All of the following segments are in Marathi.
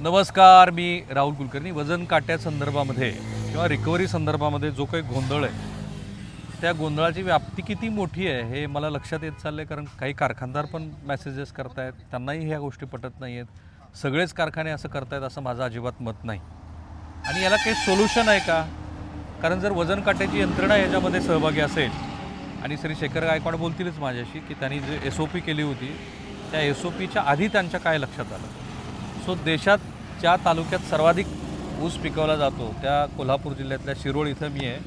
नमस्कार मी राहुल कुलकर्णी. वजन काट्या संदर्भामध्ये किंवा रिकव्हरी संदर्भामध्ये जो काही गोंधळ आहे त्या गोंधळाची व्याप्ती किती मोठी आहे हे मला लक्षात येत चाललं आहे कारण काही कारखानदार पण मेसेजेस करतायत. त्यांनाही ह्या गोष्टी पटत नाही आहेत सगळेच कारखाने असं करतायत असं माझं अजिबात मत नाही. आणि याला काही सोल्युशन आहे का? कारण जर वजन काट्याची यंत्रणा याच्यामध्ये सहभागी असेल आणि श्री शेखर गायकवाड बोलतीलच माझ्याशी की त्यांनी जे एस ओ पी केली होती त्या एस ओ पीच्या आधी त्यांच्या काय लक्षात आलं? सो देशात ज्या तालुक्यात सर्वाधिक ऊस पिकवला जातो. त्या कोल्हापूर जिल्ह्यातल्या शिरोळ इथं मी आहे.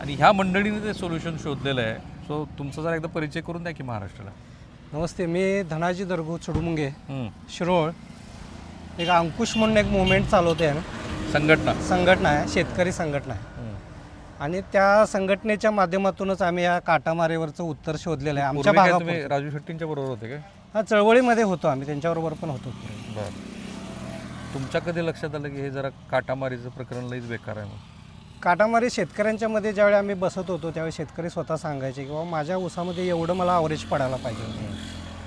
आणि ह्या मंडळीने ते सोल्युशन शोधलेलं आहे. सो तुमचा जरा एकदा परिचय करून द्या की महाराष्ट्राला. नमस्ते मी धनाजी दरगू चुडमुंगे. शिरोळ. एक अंकुश म्हणून एक मुवमेंट चालवते आहे संघटना. संघटना आहे शेतकरी संघटना आहे. आणि त्या संघटनेच्या माध्यमातूनच आम्ही या काटामारेवरचं उत्तर शोधलेलं आहे. आमच्या भागात राजू शेट्टींच्या बरोबर होते काय? हा चळवळीमध्ये होतो आम्ही त्यांच्याबरोबर पण होतो. तुमच्या कधी लक्षात आलं की हे जरा काटामारीचं प्रकरण लईच बेकार आहे काटामारी शेतकऱ्यांच्या मध्ये ज्यावेळी आम्ही बसत होतो त्यावेळी शेतकरी स्वतः सांगायचे की बाबा माझ्या ऊसामध्ये एवढं मला अवरेज पडायला पाहिजे.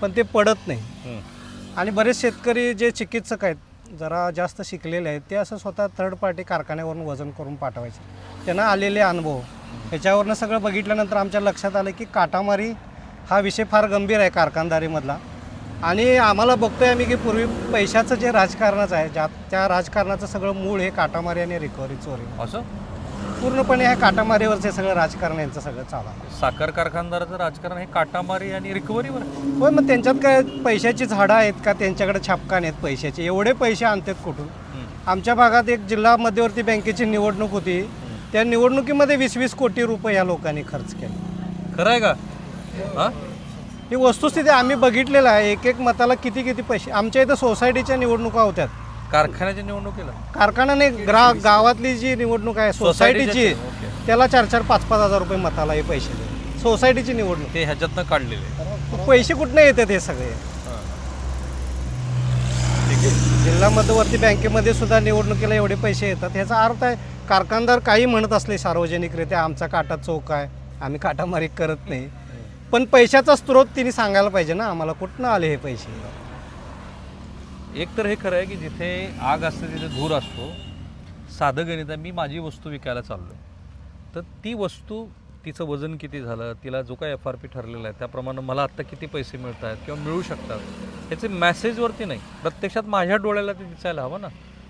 पण ते पडत नाही. आणि बरेच शेतकरी जे चिकित्सक आहेत जरा जास्त शिकलेले आहेत ते असं स्वतः थर्ड पार्टी कारखान्यावरून वजन करून पाठवायचे. त्यांना आलेले अनुभव. ह्याच्यावरनं सगळं बघितल्यानंतर आमच्या लक्षात आलं की काटामारी हा विषय फार गंभीर आहे कारखानदारीमधला. आणि आम्हाला बघतोय आम्ही की पूर्वी पैशाचं जे राजकारणाचं आहे ज्या त्या राजकारणाचं सगळं मूळ हे काटामारी आणि रिकव्हरी चोरी. असं? पूर्णपणे ह्या काटामारीवरचे सगळं राजकारण यांचं सगळं चालू आहे. साखर कारखानदाराचं राजकारण हे काटामारी आणि रिकव्हरीवर? आहे. होय मग त्यांच्यात काय पैशाची झाडं आहेत का? त्यांच्याकडे छापकान आहेत पैशाचे. एवढे पैसे आणतात कुठून. आमच्या भागात एक जिल्हा मध्यवर्ती बँकेची निवडणूक होती. त्या निवडणुकीमध्ये वीस वीस कोटी रुपये या लोकांनी खर्च केले. खरं आहे का? हा? ही वस्तुस्थिती आम्ही बघितलेलं आहे. एक एक मताला किती किती पैसे? आमच्या इथं सोसायटीच्या निवडणुका होत्यात कारखान्याच्या निवडणुकीला कारखान्याने ग्रा गावातली जी निवडणूक आहे सोसायटीची. त्याला चार चार पाच पाच हजार रुपये मताला हे पैसे दिले सोसायटीची निवडणूक. ते ह्याच्यातनं काढलेले. पैसे कुठनं येतात हे सगळे? जिल्हा मध्यवर्ती बँकेमध्ये सुद्धा निवडणुकीला एवढे पैसे येतात. ह्याचा अर्थ आहे कारखानदार काही म्हणत असले सार्वजनिकरित्या आमचा काटा चौक आहे. आम्ही काटामारी करत नाही. पण पैशाचा स्रोत तिने सांगायला पाहिजे ना आम्हाला कुठनं आले हे पैसे? एक तर हे खरं आहे की जिथे आग असते तिथे धूर असतो साधं गणित आहे मी माझी वस्तू विकायला चाललो तर ती वस्तू तिचं वजन किती झालं तिला जो काय एफ आर पी ठरलेला आहे त्याप्रमाणे मला आत्ता किती पैसे मिळत आहेत किंवा मिळू शकतात याचे मॅसेजवरती नाही. प्रत्यक्षात माझ्या डोळ्याला ते दिसायला हवं ना.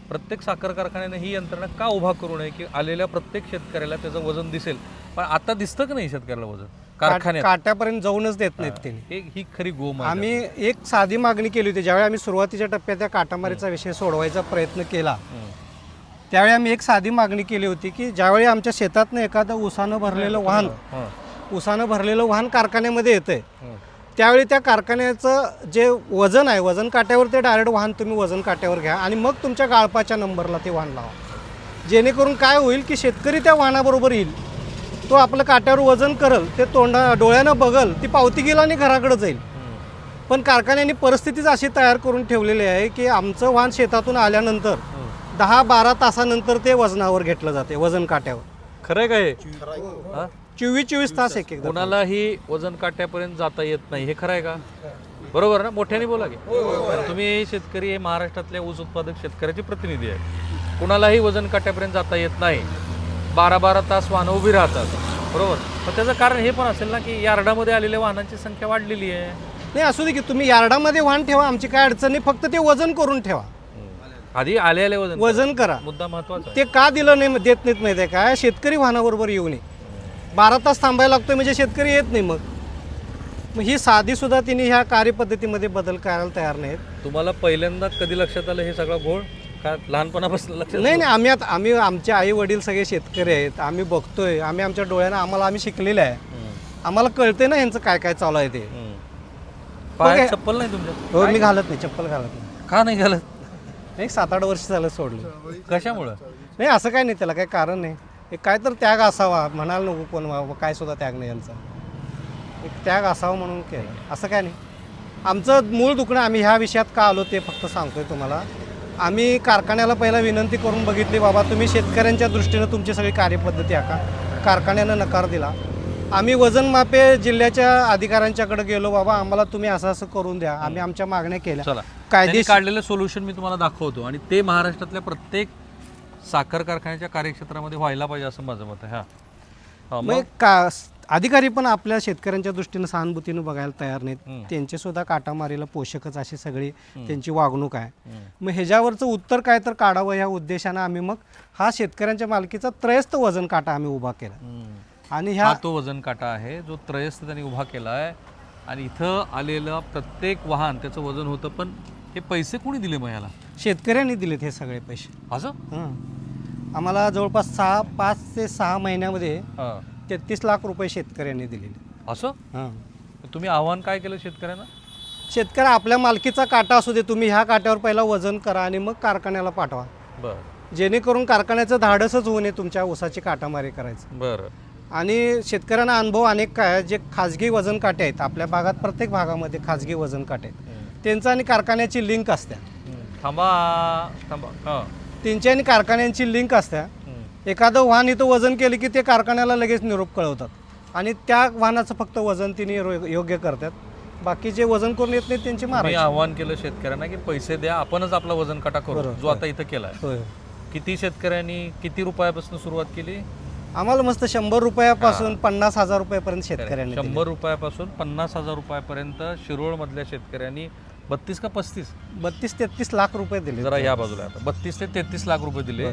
प्रत्येक साखर कारखान्याने ही यंत्रणा का उभा करू नये की आलेल्या प्रत्येक शेतकऱ्याला त्याचं वजन दिसेल. पण आता दिसतं का नाही शेतकऱ्याला वजन? कारखान्यात. काट्यापर्यंत जाऊनच देत नाहीत त्यांनी. हे ही खरी गोम आम्ही एक साधी मागणी केली होती. ज्यावेळी आम्ही सुरुवातीच्या टप्प्यात त्या काटामारीचा विषय सोडवायचा प्रयत्न केला हम्म. त्यावेळी आम्ही एक साधी मागणी केली होती की ज्यावेळी आमच्या शेतातनं एखादं उसानं भरलेलं वाहन हं. उसानं भरलेलं वाहन कारखान्यामध्ये येतंय हं. त्यावेळी त्या कारखान्याचं जे वजन आहे वजन काट्यावर ते डायरेक्ट वाहन तुम्ही वजन काट्यावर घ्या आणि मग तुमच्या गाळपाच्या नंबरला ते वाहन लावा. जेणेकरून काय होईल की शेतकरी त्या वाहनाबरोबर येईल. तो आपलं काट्यावर वजन करल ते तोंडा डोळ्यानं बघल ती पावती गेला आणि घराकडे जाईल. पण कारखान्याने परिस्थितीच अशी तयार करून ठेवलेली आहे की आमचं वाहन शेतातून आल्यानंतर दहा बारा तासानंतर ते वजनावर घेतलं जाते वजन काट्यावर. खरं आहे का हे? हा? चोवीस चोवीस तास एक एकदा. कोणालाही वजन काट्यापर्यंत जाता येत नाही हे खरं आहे का? बरोबर ना? मोठ्याने बोला की. तुम्ही शेतकरी हे महाराष्ट्रातल्या ऊस उत्पादक शेतकऱ्याचे प्रतिनिधी आहे कुणालाही वजन काट्यापर्यंत जाता येत नाही. बारा बारा तास वाहनं उभी राहतात. बरोबर? पण त्याचं कारण हे पण असेल ना की यार्डामध्ये आलेल्या वाहनांची संख्या वाढलेली आहे. नाही असू दे की तुम्ही यार्डामध्ये वाहन ठेवा आमची काय अडचण नाही फक्त ते वजन करून ठेवा. आधी आले आले वजन वजन करा. मुद्दा महत्त्वाचा. ते का दिलं नाही देत नाहीत माहिती आहे काय शेतकरी वाहनाबरोबर येऊ नये. बारा तास थांबायला लागतोय म्हणजे शेतकरी येत नाही मग. मग ही साधी सुद्धा तिने ह्या कार्यपद्धतीमध्ये बदल करायला तयार नाहीत. तुम्हाला पहिल्यांदा कधी लक्षात आलं हे सगळं घोळ? का लहानपणापासून लक्षात नाही नाही आम्ही आता आम्ही आमचे आई वडील सगळे शेतकरी आहेत. आम्ही बघतोय. आम्ही आमच्या डोळ्यानं आम्हाला आम्ही शिकलेलं आहे. आम्हाला कळते ना यांचं काय काय चालू आहे ते. हम्म. पायात काय? चप्पल नाही तुमच्या? हो मी घालत नाही चप्पल घालत नाही. का नाही घालत? एक सात आठ वर्ष झालं सोडलं. कशामुळं? नाही असं काय नाही त्याला काही कारण नाही. एक काय तर त्याग असावा. म्हणाल नको कोण बाबा काय सुद्धा त्याग नाही यांचा. एक त्याग असावा म्हणून केलं. असं काय नाही. आमचं मूळ दुखणं आम्ही ह्या विषयात का आलो ते फक्त सांगतोय तुम्हाला. आम्ही कारखान्याला पहिला विनंती करून बघितली बाबा तुम्ही शेतकऱ्यांच्या दृष्टीनं तुमची सगळी कार्यपद्धती आखा. कारखान्यानं नकार दिला. आम्ही वजन मापे जिल्ह्याच्या अधिकाऱ्यांच्याकडे गेलो बाबा आम्हाला तुम्ही असं असं करून द्या. आम्ही आमच्या मागण्या केल्या. कायदेशीर काढलेलं सोल्युशन मी तुम्हाला दाखवतो. आणि ते महाराष्ट्रातल्या प्रत्येक साखर कारखान्याच्या कार्यक्षेत्रामध्ये व्हायला पाहिजे असं माझं मत आहे. हा. का अधिकारी पण आपल्या शेतकऱ्यांच्या दृष्टीनं सहानुभूतीनं बघायला तयार नाहीत. त्यांचे सुद्धा काटामारीला पोषकच अशी सगळी त्यांची वागणूक आहे. मग ह्याच्यावरचं उत्तर काय तर काढावं ह्या उद्देशानं आम्ही मग हा शेतकऱ्यांच्या मालकीचा त्रयस्थ वजन काटा आम्ही उभा केला. आणि ह्या तो वजन काटा आहे जो त्रयस्थ त्यांनी उभा केला आहे आणि इथं आलेलं प्रत्येक वाहन त्याचं वजन होतं पण हे पैसे कोणी दिले मग याला शेतकऱ्यांनी दिलेत हे सगळे पैसे असं. आम्हाला जवळपास सहा पाच ते सहा महिन्यामध्ये. तेहतीस लाख रुपये शेतकऱ्यांनी दिलेले. असं? हां. तुम्ही आव्हान काय केलं शेतकऱ्यांना? शेतकरी आपल्या मालकीचा काटा असू दे तुम्ही ह्या काट्यावर पहिला वजन करा आणि मग कारखान्याला पाठवा. बरं. जेणेकरून कारखान्याचं धाडसच होऊ नये तुमच्या ऊसाची काटामारी करायचं. बरं. आणि शेतकऱ्यांना अनुभव अनेक काय आहे, जे खाजगी वजन काटे आहेत आपल्या भागात प्रत्येक भागामध्ये खाजगी वजन काटे आहेत. त्यांचं आणि कारखान्याची लिंक असत्या. हम्म. थांबा थांबा. हां. त्यांची आणि कारखान्यांची लिंक असत्या. एखादं वाहन इथं वजन केलं की ते कारखान्याला लगेच निरोप कळवतात. आणि त्या वाहनाचं फक्त वजन तिने रो- योग्य करतात. बाकी जे वजन करून येत नाही त्यांची मी मारायची. आव्हान केलं शेतकऱ्यांना की पैसे द्या आपणच आपला वजन काटा करू. बरोबर. जो आता इथं केलाय. होय. किती शेतकऱ्यांनी किती रुपयापासून सुरुवात केली? आम्हाला मस्त शंभर रुपयापासून पन्नास हजार रुपयापर्यंत शेतकऱ्यांनी दिले. शंभर रुपयापासून पन्नास हजार रुपयापर्यंत शिरोळ मधल्या शेतकऱ्यांनी बत्तीस का पस्तीस? बत्तीस तेहतीस लाख रुपये दिले. जरा या बाजूला आता. बत्तीस ते तेहतीस लाख रुपये दिले.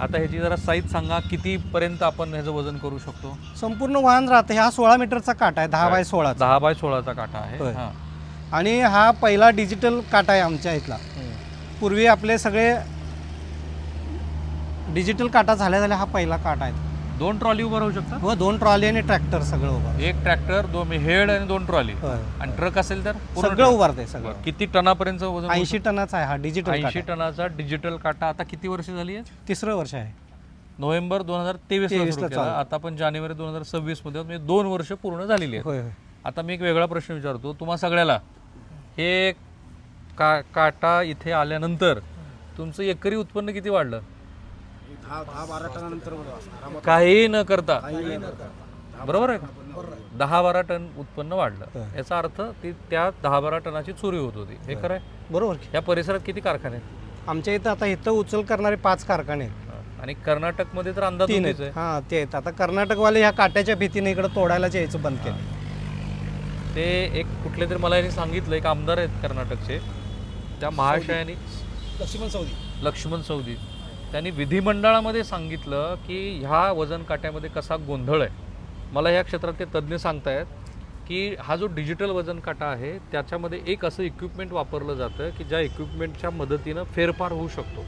आता ह्याची जरा साईज सांगा किती पर्यंत आपण ह्याचं वजन करू शकतो? संपूर्ण वाहन राहतं हा सोळा मीटरचा काटा आहे दहा बाय सोळाचा. दहा बाय सोळाचा काटा आहे. हा. आणि हा पहिला डिजिटल काटा आहे आमच्या इथला. पूर्वी आपले सगळे डिजिटल काटा झाल्या झाल्या हा पहिला काटा आहे. दोन ट्रॉली उभं राहू शकतात? व दोन ट्रॉली आणि ट्रॅक्टर सगळं उभं एक ट्रॅक्टर दोन हेड आणि दोन ट्रॉली. होय. आणि ट्रक असेल तर? पूर्ण सगळं truck. उभारते सगळं. किती टनापर्यंत वजन ऐंशी टनाचा आहे हा डिजिटल ऐंशी टनाचा डिजिटल काटा. आता किती वर्ष झाली आहे? तिसरं वर्ष आहे. नोव्हेंबर दोन हजार तेवीस ला 23 सुरू ला केला. चालू. आता पण जानेवारी दोन हजार सव्वीसमध्ये आहोत. म्हणजे दोन वर्ष पूर्ण झालेली आहेत. होय होय. आता मी एक वेगळा प्रश्न विचारतो. तुम्हा सगळ्याला हे का काटा इथे आल्यानंतर तुमचं एकरी उत्पन्न किती वाढलं? काही न करता. बरोबर आहे का? दहा बारा टन उत्पन्न वाढलं. याचा अर्थ ती त्या दहा बारा टनाची चोरी होत होती. हे खरं आहे? बरोबर की. या परिसरात किती कारखाने आहेत? आमच्या इथं आता इथं उचल करणारे पाच कारखाने आहेत. आणि कर्नाटकमध्ये तर अंदाज तीन आहेत. आहे. हा ते आहेत. आता कर्नाटकवाले ह्या काट्याच्या भीतीने इकडे तोडायलाच यायचं बंद केलं. ते एक कुठले तरी मला यांनी सांगितलं एक आमदार आहेत कर्नाटकचे. त्या महाशयानी लक्ष्मण सौदी. लक्ष्मण सौदी. त्यांनी विधिमंडळामध्ये सांगितलं की ह्या वजन काट्यामध्ये कसा गोंधळ आहे. मला ह्या क्षेत्रात ते तज्ज्ञ सांगतायत की हा जो डिजिटल वजन काटा आहे त्याच्यामध्ये एक असं इक्विपमेंट वापरलं जातं की ज्या इक्विपमेंटच्या मदतीनं फेरफार होऊ शकतो.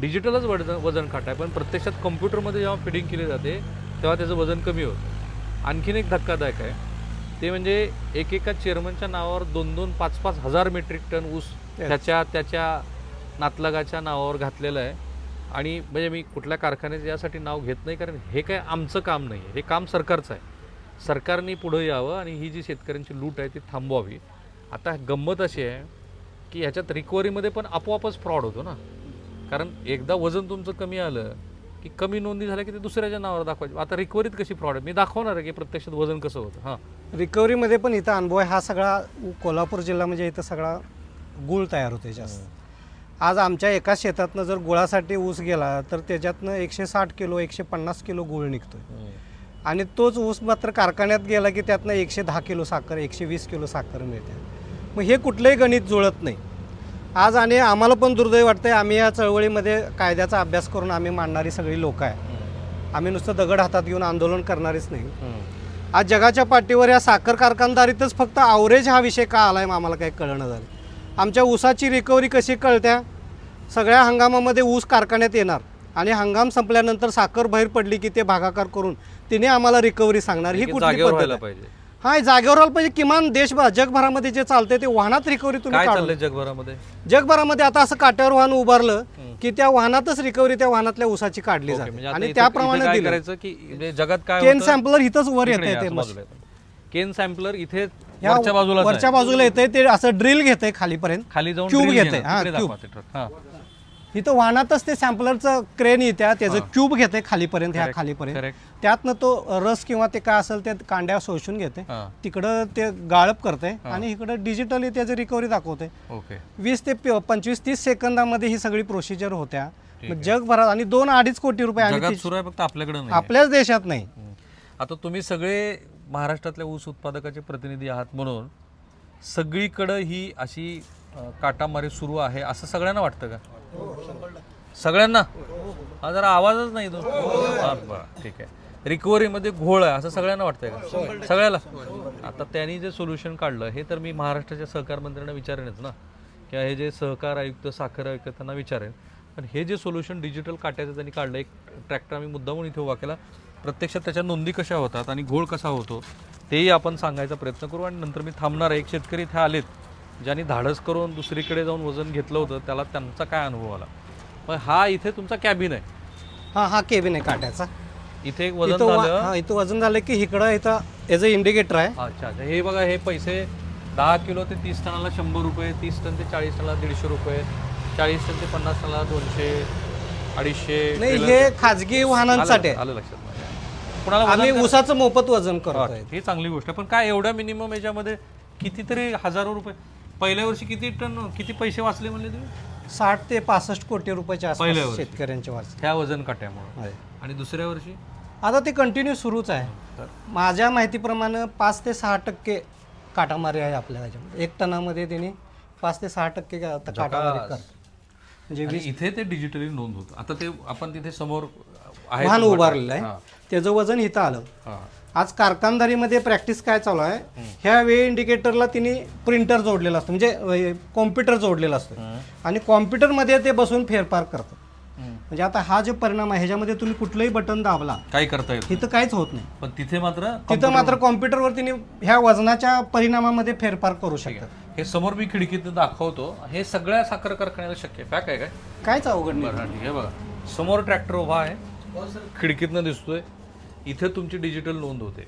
डिजिटलच वजन वजन काटा आहे पण प्रत्यक्षात कम्प्युटरमध्ये जेव्हा फिडिंग केली जाते तेव्हा त्याचं वजन कमी होतं. आणखीन एक धक्कादायक आहे ते म्हणजे एकेका चेअरमनच्या नावावर दोन दोन पाच पाच हजार मेट्रिक टन ऊस त्याच्या त्याच्या नातलगाच्या नावावर घातलेलं आहे. आणि म्हणजे मी कुठल्या कारखान्याचं यासाठी नाव घेत नाही कारण हे काय आमचं काम नाही आहे. हे काम सरकारचं आहे. सरकारने पुढं यावं आणि ही जी शेतकऱ्यांची लूट आहे ती थांबवावी. आता गंमत अशी आहे की ह्याच्यात रिकव्हरीमध्ये पण आपोआपच फ्रॉड होतो ना. कारण एकदा वजन तुमचं कमी आलं की कमी नोंदी झाल्या की ते दुसऱ्याच्या नावावर दाखवायचे. आता रिकव्हरीत कशी फ्रॉड आहे? मी दाखवणार आहे की प्रत्यक्षात वजन कसं होतं. हां. रिकव्हरीमध्ये पण इथं अनुभव आहे. हा सगळा कोल्हापूर जिल्हा म्हणजे इथं सगळा गुळ तयार होते जास्त. आज आमच्या एका शेतातनं जर गुळासाठी ऊस गेला तर त्याच्यातनं एकशे साठ किलो एकशे पन्नास किलो गुळ निघतोय. आणि तोच ऊस मात्र कारखान्यात गेला की त्यातनं एकशे दहा किलो साखर एकशे वीस किलो साखर मिळते. मग हे कुठलंही गणित जुळत नाही. आज आणि आम्हाला पण दुर्दैव वाटतंय आम्ही या चळवळीमध्ये कायद्याचा अभ्यास करून आम्ही मांडणारी सगळी लोक आहे. आम्ही नुसतं दगड हातात घेऊन आंदोलन करणारीच नाही. आज जगाच्या पाठीवर या साखर कारखानदारीतच फक्त आवरेज हा विषय का आला आहे आम्हाला काही कळणं झालं. आमच्या ऊसाची रिकव्हरी कशी कळत्या? सगळ्या हंगामामध्ये ऊस कारखान्यात येणार. आणि हंगाम संपल्यानंतर साखर बाहेर पडली की ते भागाकार करून तिने आम्हाला रिकव्हरी सांगणार. ही हे कुठली जागेवर पद्धत व्हायला आहे? पाहिजे. हा जागेवर आलं पाहिजे. किमान देशभर जगभरामध्ये जे चालतंय ते वाहनात रिकव्हरी तुम्ही काय काढून चाललंय जगभरामध्ये? जगभरामध्ये आता असं काट्यावर वाहन उभारलं की त्या वाहनातच रिकव्हरी त्या वाहनातल्या ऊसाची काढली ओके, जाते. म्हणजे आता आणि इथं- त्याप्रमाणे काय दिलं. करायचं की म्हणजे जगात काय केन होतं? सॅम्पलर इथंच वर इकडे येते या, ते मशीन. येतं. केन सॅम्पलर इथे ह्या वरच्या बाजूला वरच्या बाजूला येते ते असं ड्रिल घेते खालीपर्यंत. खाली जाऊन drill घेते. हा, तिकडे cube. दाखवा ते truck. हा. इथं वाहनातच ते सॅम्पलरचं क्रेन येत्या त्याचं क्यूब घेते खालीपर्यंत ह्या Correct, खालीपर्यंत. correct. त्यातनं तो रस किंवा ते काय असेल ते कांड्या शोषून घेते हां. तिकडं ते गाळप करते आणि इकडं डिजिटली त्याची रिकव्हरी दाखवते ओके. वीस ते प- पंचवीस तीस सेकंदामध्ये ही सगळी प्रोसिजर होत्या. मग जगभरात आणि दोन अडीच कोटी रुपये आम्ही जगात ती- सुरू आहे फक्त आपल्याकडे नाही आपल्याच देशात नाही. आता तुम्ही सगळे महाराष्ट्रातल्या ऊस उत्पादकाचे प्रतिनिधी आहात म्हणून सगळीकडं ही अशी काटामारी सुरू आहे असं सगळ्यांना वाटतं का? सगळ्यांना? हा जरा आवाजच नाही तो बरं ठीक आहे. रिकव्हरीमध्ये घोळ आहे असं सगळ्यांना वाटतंय का? सगळ्याला? आता त्यांनी जे सोल्युशन काढलं हे तर मी महाराष्ट्राच्या सहकार मंत्र्यांना विचारेनच ना. किंवा हे जे सहकार आयुक्त साखर आयुक्त त्यांना विचारेन. पण हे जे सोल्युशन डिजिटल काट्याचं त्यांनी काढलं एक ट्रॅक्टर आम्ही मुद्दामून इथे उभा केला. प्रत्यक्षात त्याच्या नोंदी कशा होतात आणि घोळ कसा होतो तेही आपण सांगायचा प्रयत्न करू आणि नंतर मी थांबणार आहे. एक शेतकरी इथे आलेत ज्यांनी धाडस करून दुसरीकडे जाऊन वजन घेतलं होतं त्याला त्यांचा काय अनुभव आला? पण हा इथे तुमचा कॅबिन आहे. हा हा केबिन आहे काट्याचा. इथे एक वजन इथं वा- झालं. हा, इथं वजन झालं की इकडं इथं याचं इंडिकेटर आहे. अच्छा अच्छा. हे बघा हे पैसे दहा किलो ते तीस टनाला शंभर रुपये तीस टन ते चाळीस टनाला दीडशे रुपये चाळीस टन ते पन्नास टनाला दोनशे अडीचशे नाही ट्रेलर- हे खाजगी वाहनांसाठी आलं आहे. आलं लक्षात. कुणाला आम्ही ऊसाचं मोफत वजन अच्छा, ही चांगली गोष्ट आहे. पण काय एवढ्या मिनिमम याच्यामध्ये कितीतरी हजारो रुपये पहिल्या वर्षी किती टन किती पैसे वाचले म्हणले तुम्ही? साठ ते पासष्ट कोटी रुपयाच्या पहिल्या आसपास वर्षी. शेतकऱ्यांचे वाच ह्या वजन काट्यामुळे. आहे. आणि दुसऱ्या वर्षी? आता ते कंटिन्यू सुरूच आहे. माझ्या माहितीप्रमाणे पाच ते सहा टक्के काटामारी आहे आपल्या ह्याच्यामध्ये. एक टनामध्ये त्यांनी पाच ते सहा टक्के का- काटामारी. करतात. म्हणजे आणि इथे ते डिजिटली नोंद होतं. आता ते आपण तिथे समोर वाहन उभारलेलं आहे. त्याचं वजन इथं आलं. आज कारखानदारीमध्ये प्रॅक्टिस काय चालू आहे? ह्या वेळी इंडिकेटरला तिने प्रिंटर जोडलेलं असतं. म्हणजे कॉम्प्युटर जोडलेला असतो. आणि कॉम्प्युटरमध्ये ते बसून फेरफार करतं. म्हणजे आता हा जो परिणाम आहे ह्याच्यामध्ये तुम्ही कुठलंही बटन दाबला काही करता येत तिथं काहीच होत नाही. पण तिथे मात्र तिथं मात्र कॉम्प्युटरवर तिने ह्या वजनाच्या परिणामामध्ये फेरफार करू शकतात. हे समोर मी खिडकीत दाखवतो. हे सगळ्या साखर कारखान्याला शक्य आहे. काय काय काय? काहीच अवघड नाही. हा, बघा. समोर ट्रॅक्टर उभा आहे. खिडकीतनं दिसतोय. इथे तुमची डिजिटल नोंद होते.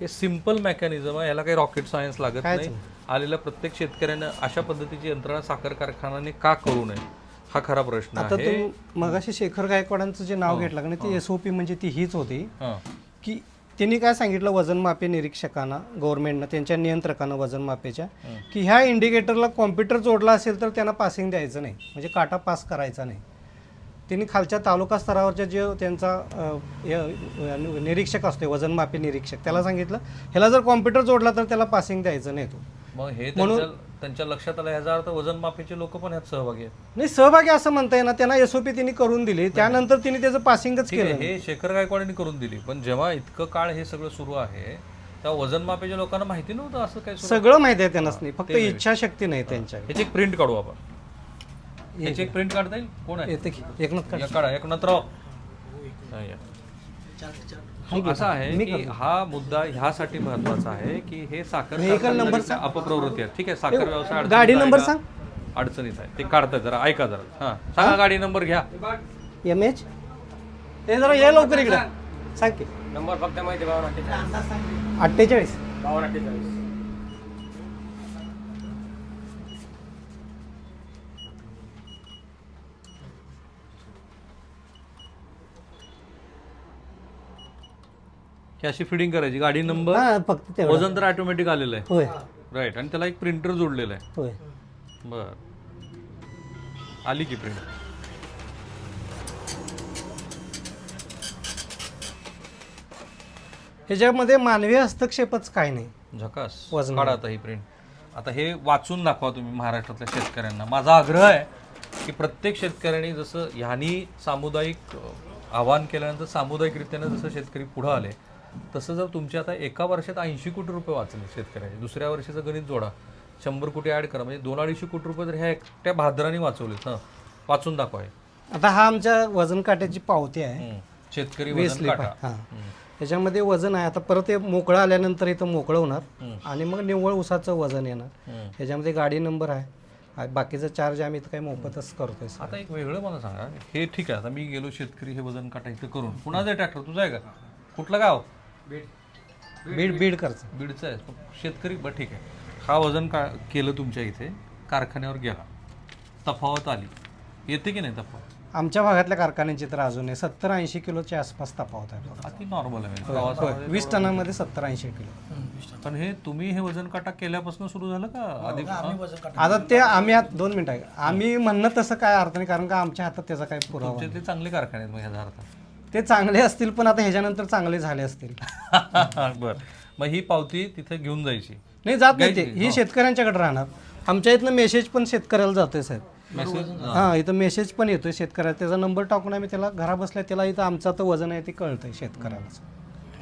हे सिंपल मेकॅनिझम आहे. याला काही रॉकेट सायन्स लागत नाही. आलेल्या प्रत्येक शेतकऱ्यानं अशा पद्धतीची यंत्रणा साखर कारखान्याने का करू नये? हा खरा प्रश्न आता आहे. तू मगाशी शेखर गायकवाडांचं जे नाव घेतलं का नाही ती एसओपी म्हणजे ती हीच होती. की त्यांनी काय सांगितलं? वजनमापी निरीक्षकांना गव्हर्नमेंटनं त्यांच्या नियंत्रकांना वजनमापेच्या की ह्या इंडिकेटरला कॉम्प्युटर जोडला असेल तर त्यांना पासिंग द्यायचं नाही. म्हणजे काटा पास करायचा नाही. त्यांनी खालच्या तालुका स्तरावरच्या जे त्यांचा निरीक्षक असतो वजनमापी निरीक्षक त्याला सांगितलं ह्याला जर कॉम्प्युटर जोडला तर त्याला पासिंग द्यायचं नाही तो. मग हे त्यांच्या त्यांच्या लक्षात आलं ह्याचा अर्थ वजन माफीचे लोक पण ह्यात सहभागी आहेत. नाही सहभागी असं म्हणता येणार त्यांना एसओपी त्यांनी करून दिली त्यानंतर तिने त्याचं पासिंगच केलं हे शेखर गायकवाडांनी करून दिली पण जेव्हा इतकं काळ हे सगळं सुरू आहे तेव्हा वजन मापेच्या लोकांना माहिती नव्हतं असं काय सुरू सगळं माहिती आहे त्यांनाच नाही फक्त इच्छाशक्ती नाही त्यांच्या ह्याची एक प्रिंट काढू आपण. ह्याची एक प्रिंट काढता येईल? कोण आहे? येते की. एकनाथ या काढा एकनाथराव हा, या. So, असं आहे की हा मुद्दा ह्यासाठी महत्त्वाचा आहे की हे साखर कारखानदारीच्या अपप्रवृत्ती आहेत ठीक आहे साखर व्यवसाय अडचणीत गाडी आहे नंबर का? सांग. अडचणीत आहे. ते काढताय जरा ऐका जरा. हा सांगा गाडी नंबर घ्या. एम एच हे जरा ये लवकर इकडे. सांग. की. नंबर फक्त माहिती बावन्न अठ्ठेचाळीस. अठ्ठेचाळीस. बावन्न अठ्ठेचाळीस. ही अशी फिडिंग करायची. गाडी नंबर हा फक्त तेवढं. वजन तर ऑटोमॅटिक आलेलं आहे. होय. राईट आणि त्याला एक प्रिंटर जोडलेलं आहे. होय. बर. आली की प्रिंट ह्याच्यामध्ये मानवी हस्तक्षेपच काय नाही. झकास. वजन काढा आता ही प्रिंट आता हे वाचून दाखवा तुम्ही महाराष्ट्रातल्या शेतकऱ्यांना. माझा आग्रह आहे की प्रत्येक शेतकऱ्यांनी जसं ह्यांनी सामुदायिक अ, आवाहन केल्यानंतर सामुदायिकरित्यानं जसं शेतकरी पुढं आले तसं जर तुमचे आता एका वर्षात ऐंशी कोटी रुपये वाचले शेतकऱ्याचे दुसऱ्या वर्षाचं गणित जोडा. शंभर कोटी ॲड करा. म्हणजे दोन अडीचशे कोटी रुपये तर ह्या एकट्या भाद्राने वाचवलेत ना वाचून दाखवा हे. आता हा आमच्या वजन काट्याची पावती आहे. शेतकरी वजन काटा. हा. ह्याच्यामध्ये वजन आहे. आता परत हे मोकळं आल्यानंतर इथं मोकळं होणार. आणि मग निव्वळ उसाचं वजन येणार. हम्म. ह्याच्यामध्ये गाडी नंबर आहे. बाकीचं चार्ज आम्ही इथं काही मोफतच करतोय सर. आता एक वेगळं मला सांगा. हे ठीक आहे. आता मी गेलो शेतकरी हे वजन काटा इथं करून. कुणाचं आहे ट्रॅक्टर. तुझा आहे का? कुठलं गाव? बीड. बीड करचं बीडचं आहे. शेतकरी बरं ठीक आहे. हा वजन का केलं तुमच्या इथे? कारखान्यावर गेला. तफावत आली. येते की नाही तफावत? आमच्या भागातल्या कारखान्यांची तर अजून आहे सत्तर ऐंशी किलोच्या आसपास तफावत आहे अति नॉर्मल आहे. म्हणजे प्रवासामध्ये वीस टनामध्ये सत्तर ऐंशी किलो. पण हे तुम्ही हे वजन काटा केल्यापासून सुरू झालं का? आधी आता ते आम्ही आत दोन मिनिटं आहे आम्ही म्हणणं तसं काय अर्थ नाही कारण का आमच्या हातात त्याचा काही पुरावा नाही. तुमच्यातले चांगले कारखाने आहेत मग ह्याचा अर्थ. ते चांगले असतील पण आता ह्याच्यानंतर चांगले झाले असतील. बर. मग ही पावती तिथे घेऊन जायची. नाही जात नाही ते. ही शेतकऱ्यांच्याकडे राहणार. आमच्या इथनं मेसेज पण शेतकऱ्याला जातोय साहेब. मेसेज हा इथं मेसेज पण येतोय शेतकऱ्याला. त्याचा नंबर टाकून आम्ही त्याला घरा बसल्या त्याला इथं आमचं तर वजन आहे ते कळतंय शेतकऱ्याला.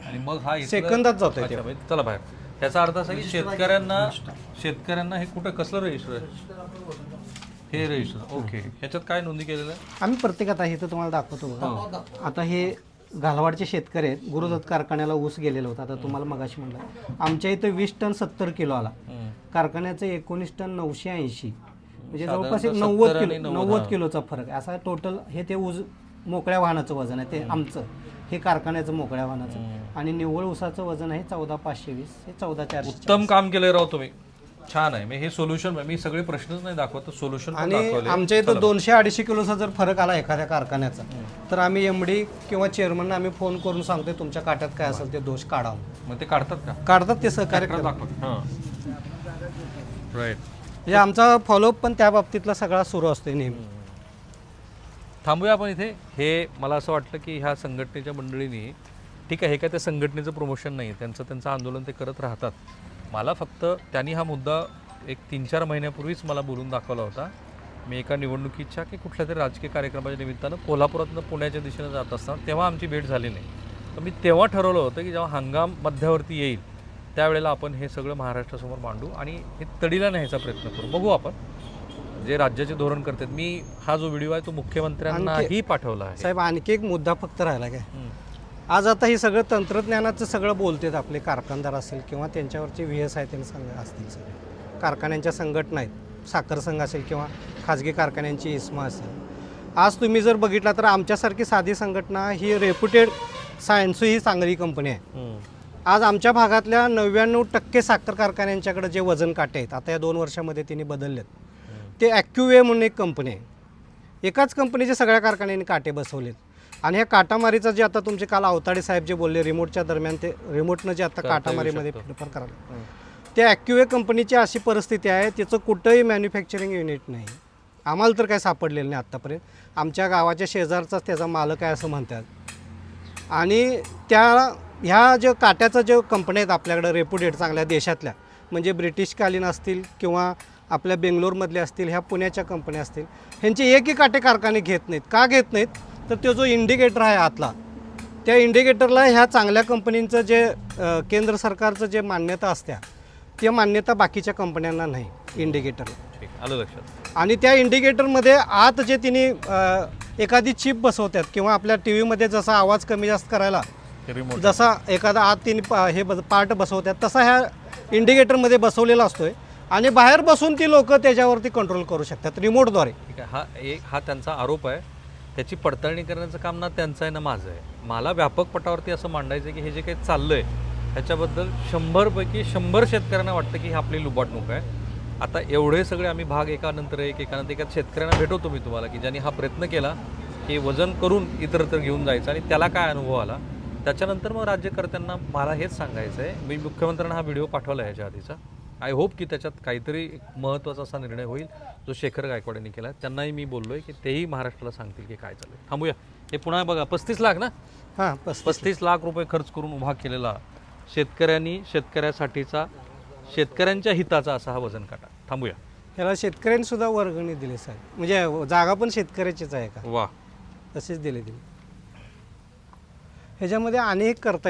आणि मग हा इथलं- सेकंदात जातोय अच्छा, चला बाहेर. त्याचा अर्थ असा की शेतकऱ्यांना शेतकऱ्यांना हे कुठं कसलं रजिस्टर आहे? हे रजिस्टर ओके. ह्याच्यात काय नोंदी केलेलं आहे? आम्ही प्रत्येक आता इथं तुम्हाला दाखवतो बघा. आता हे घालवाडचे शेतकरी आहेत. गुरुदत्त कारखान्याला ऊस गेलेला होता. आता तुम्हाला मगाशी म्हणलं. आमच्या इथं वीस टन सत्तर किलो आला. कारखान्याचं एकोणीस टन नऊशे ऐंशी. म्हणजे जवळपास एक नव्वद किलो नव्वद किलोचा फरक आहे. असा टोटल हे ते ऊस मोकळ्या वाहनाचं वजन आहे. ते आमचं. हे कारखान्याचं मोकळ्या वाहनाचं. आणि निव्वळ ऊसाचं वजन आहे चौदा पाचशे वीस. हे चौदा चारशे उत्तम काम केलंय राव तुम्ही. छान आहे. मी हे सोल्युशन मी सगळे प्रश्नच नाही दाखवत सोल्युशन आणि आमच्या इथं दोनशे अडीचशे किलोचा जर फरक आला एखाद्या कारखान्याचा तर आम्ही एमडी किंवा चेअरमनला आम्ही फोन करून सांगतोय तुमच्या काट्यात काय असेल ते दोष काढावं. मग ते काढतात का? काढतात ते सहकार्य. दाखवत हां. राईट म्हणजे आमचा फॉलोअप पण त्या बाबतीतला सगळा सुरू असतोय नेहमी. थांबूया आपण इथे. हे मला असं वाटलं की ह्या संघटनेच्या मंडळींनी ठीक आहे हे काय त्या संघटनेचं प्रमोशन नाही त्यांचं त्यांचं आंदोलन ते करत राहतात. मला फक्त त्यांनी हा मुद्दा एक तीन चार महिन्यापूर्वीच मला बोलून दाखवला होता. मी एका निवडणुकीच्या की कुठल्या तरी राजकीय कार्यक्रमाच्या निमित्तानं कोल्हापुरातनं पुण्याच्या दिशेनं जात असताना तेव्हा आमची भेट झाली नाही. तर मी तेव्हा ठरवलं होतं की जेव्हा हंगाम मध्यावरती येईल त्यावेळेला आपण हे सगळं महाराष्ट्रासमोर मांडू आणि हे तडीला न्यायचा प्रयत्न करू. बघू आपण. जे राज्याचे धोरण करतात मी हा जो व्हिडिओ आहे तो मुख्यमंत्र्यांनाही पाठवला आहे. साहेब आणखी एक मुद्दा फक्त राहिला काय. आज आता हे सगळं तंत्रज्ञानाचं सगळं बोलतात आपले कारखानदार असेल किंवा त्यांच्यावरचे व्ही एस आय त्यांनी सांग असतील सगळे. कारखान्यांच्या संघटना आहेत. साखर संघ असेल किंवा खाजगी कारखान्यांची इस्मा असेल. आज तुम्ही जर बघितला तर आमच्यासारखी साधी संघटना ही रेप्युटेड सायन्स ही चांगली कंपनी आहे. आज आमच्या भागातल्या नव्याण्णव टक्के साखर कारखान्यांच्याकडे जे वजन काटे आहेत आता या दोन वर्षामध्ये त्यांनी बदललेत. ते ॲक्युवे म्हणून एक कंपनी आहे. एकाच कंपनीचे सगळ्या कारखान्यांनी काटे बसवलेत. आणि ह्या काटामारीचं जे आता तुमचे काल अवताडे साहेब जे बोलले रिमोटच्या दरम्यान ते रिमोटनं जे आता काटामारीमध्ये फेरफार करायला. ते ॲक्युवे कंपनीची अशी परिस्थिती आहे त्याचं कुठंही मॅन्युफॅक्चरिंग युनिट नाही. आम्हाला तर काय सापडलेलं नाही आत्तापर्यंत. आमच्या गावाच्या शेजारचाच त्याचा मालक आहे असं म्हणतात. आणि त्या ह्या ज्या काट्याचं जे कंपन्या आहेत आपल्याकडं रेप्युटेड चांगल्या देशातल्या म्हणजे ब्रिटिशकालीन असतील किंवा आपल्या बेंगलोरमधले असतील ह्या पुण्याच्या कंपन्या असतील ह्यांचे एकही काटे कारखाने घेत नाहीत. का घेत नाहीत? तर तो जो इंडिकेटर आहे आतला त्या इंडिकेटरला ह्या चांगल्या कंपनींचं जे केंद्र सरकारचं जे मान्यता असत्या त्या मान्यता बाकीच्या कंपन्यांना नाही इंडिकेटरला ठीक आलं लक्षात. आणि त्या इंडिकेटरमध्ये आत जे तिने एखादी चिप बसवतात किंवा आपल्या टी व्हीमध्ये जसा आवाज कमी जास्त करायला जसा एखादा आत तिने हे पार्ट बसवतात तसा ह्या इंडिकेटरमध्ये बसवलेला असतोय. आणि बाहेर बसून ती लोक त्याच्यावरती कंट्रोल करू शकतात रिमोटद्वारे हा एक हा त्यांचा आरोप आहे. त्याची पडताळणी करण्याचं काम ना त्यांचं आहे ना माझं आहे. मला व्यापक पटावरती असं मांडायचं आहे की हे जे काही चाललं आहे ह्याच्याबद्दल शंभरपैकी शंभर शेतकऱ्यांना वाटतं की ही आपली लुबाडणूक आहे. आता एवढे सगळे आम्ही भाग एकानंतर एक एकानंतर एका शेतकऱ्यांना भेटवतो मी तुम्हाला की ज्यांनी हा प्रयत्न केला की वजन करून इतरत्र घेऊन जायचं आणि त्याला काय अनुभव आला. त्याच्यानंतर मग राज्यकर्त्यांना मला हेच सांगायचं आहे. मी मुख्यमंत्र्यांना हा व्हिडिओ पाठवला आहे ह्याच्या आधीचा. आय होप की त्याच्यात काहीतरी महत्त्वाचा असा निर्णय होईल जो शेखर गायकवाड यांनी केला त्यांनाही मी बोललोय की तेही महाराष्ट्राला सांगतील की काय चालेल थांबूया. हे पुन्हा बघा पस्तीस लाख ना? हां पस्तीस लाख. रुपये खर्च करून उभा केलेला शेतकऱ्यांनी शेतकऱ्यासाठीचा शेतकऱ्यांच्या हिताचा असा हा वजन काटा थांबूया. ह्याला शेतकऱ्यांनी सुद्धा वर्गणी दिली साहेब. म्हणजे जागा पण शेतकऱ्याचीच आहे का? वा. तसेच दिले दिले. ह्याच्यामध्ये अनेक करता